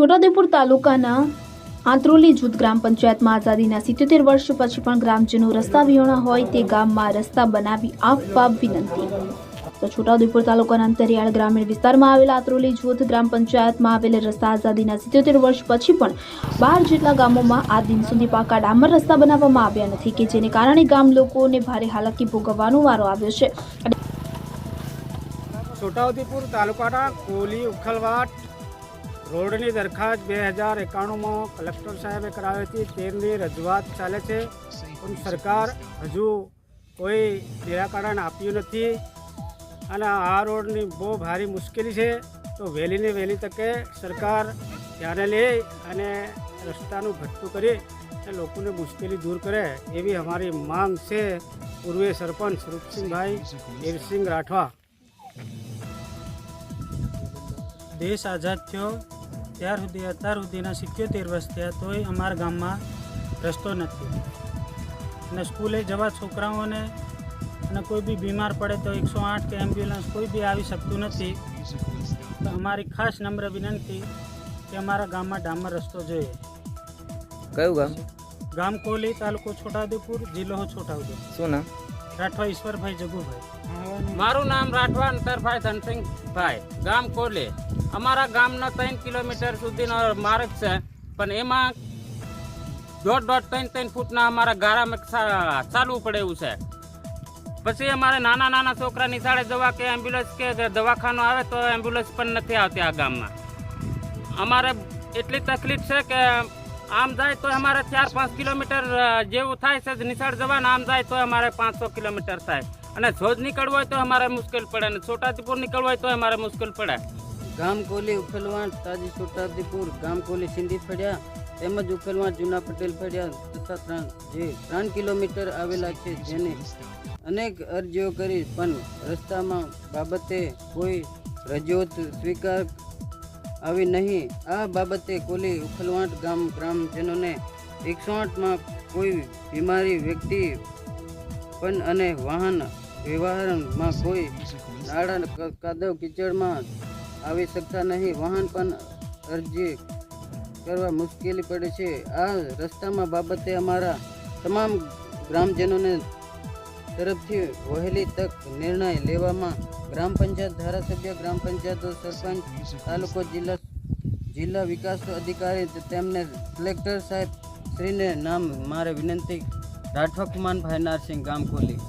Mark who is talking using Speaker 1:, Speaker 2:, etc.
Speaker 1: છોટાઉદેપુર તાલુકાના આંત્રોલી જૂથ ગ્રામ પંચાયતમાં આઝાદીના સિત્યોતેર વર્ષ પછી પણ ગ્રામજનો રસ્તા વિહોણા હોય તે ગામમાં રસ્તા બનાવી આપવા વિનંતી. તો છોટાઉદેપુર તાલુકાના અંતરિયાળ ગ્રામીણ વિસ્તારમાં આવેલા આંત્રોલી જૂથ ગ્રામ પંચાયતમાં આવેલ રસ્તા આઝાદીના સિત્યોતેર વર્ષ પછી પણ બાર જેટલા ગામોમાં આ દિન સુધી પાકા ડામર રસ્તા બનાવવામાં આવ્યા નથી કે જેને કારણે ગામ લોકોને ભારે હાલાકી ભોગવવાનો વારો આવ્યો છે.
Speaker 2: છોટાઉદેપુર તાલુકાના કોલી ઉખલવાટ રોડની દરખાસ્ત બે હજાર એકાણુંમાં કલેક્ટર સાહેબે કરાવી હતી. તેની રજૂઆત ચાલે છે. પણ સરકાર હજુ કોઈ નિરાકરણ આપ્યું નથી અને આ રોડની બહુ ભારી મુશ્કેલી છે. તો વહેલીને વહેલી તકે સરકાર ધ્યાને લે અને રસ્તાનું ભટ્ટું કરી અને લોકોને મુશ્કેલી દૂર કરે એવી અમારી માંગ છે. પૂર્વે સરપંચ રૂપસિંહભાઈ દેવસિંહ રાઠવા.
Speaker 3: દેશ આઝાદ થયો. ત્યાર સુધી અત્યાર સુધીના સિત્યોતેર વર્ષ થયા તોય અમારા ગામમાં રસ્તો નથી. અને સ્કૂલે જવા છોકરાઓને અને કોઈ બી બીમાર પડે તો એકસો આઠ કે એમ્બ્યુલન્સ કોઈ બી આવી શકતું નથી તો અમારી ખાસ નમ્ર વિનંતી કે અમારા ગામમાં ડામર રસ્તો જોઈએ.
Speaker 4: કયું ગામ?
Speaker 3: ગામ કોલી તાલુકો છોટાઉદેપુર જિલ્લો છોટાઉદેપુર.
Speaker 4: શું નામ?
Speaker 3: રાઠવા ઈશ્વરભાઈ જગુભાઈ.
Speaker 5: મારું નામ રાઠવા અંતરભાઈ ધનસિંહભાઈ. ગામ કોલે. અમારા ગામનો ત્રણ કિલોમીટર સુધીનો માર્ગ છે, પણ એમાં દોઢ દોઢ ત્રણ ત્રણ ફૂટના અમારા ગારામાં ચાલવું પડે એવું છે. પછી અમારે નાના નાના છોકરા નિશાળે જવા કે એમ્બ્યુલન્સ કે દવાખાનું આવે તો એમ્બ્યુલન્સ પણ નથી આવતી આ ગામમાં. અમારે એટલી તકલીફ છે કે આમ જાય તો અમારે ચાર પાંચ કિલોમીટર જેવું થાય છે, નિશાળ જવાના આમ જાય તો અમારે પાંચસો કિલોમીટર થાય. અને જોજ નીકળવું હોય તો અમારે મુશ્કેલ પડે અને છોટાદીપુર નીકળવું હોય તો અમારે મુશ્કેલ પડે.
Speaker 6: ગામ કોલી ઉખલવાણ, તાજી છોટાઉદેપુર ગામ કોલી સિંધી ફળિયા, તેમજ ઉખલવાણ, જૂના પટેલ ફળિયા તથા ત્રણ, જે ત્રણ કિલોમીટર આવેલા છે જેને અનેક અરજીઓ કરી, પણ રસ્તામાં બાબતે કોઈ રજૂઆત સ્વીકાર આવી નહીં. આ બાબતે કોલી ઉખલવાંટ ગામ ગ્રામજનોને એકસો આઠમાં કોઈ બીમારી વ્યક્તિ પણ અને વાહન વ્યવહારમાં કોઈ નાળા કાદવ, કીચડમાં આવી શકતા નહીં. વાહન પણ અરજી કરવા મુશ્કેલી પડે છે. આ રસ્તામાં બાબતે અમારા તમામ ગ્રામજનોને તરફથી વહેલી તક નિર્ણય લેવામાં ગ્રામ પંચાયત ધારાસભ્ય, ગ્રામ પંચાયત સરપંચ, તાલુકો જિલ્લા જિલ્લા વિકાસ અધિકારી તેમને કલેક્ટર સાહેબ શ્રીને નામ મારે વિનંતી. રાઠવા કુમારભાઈ નારસિંહ ગામ કોલી.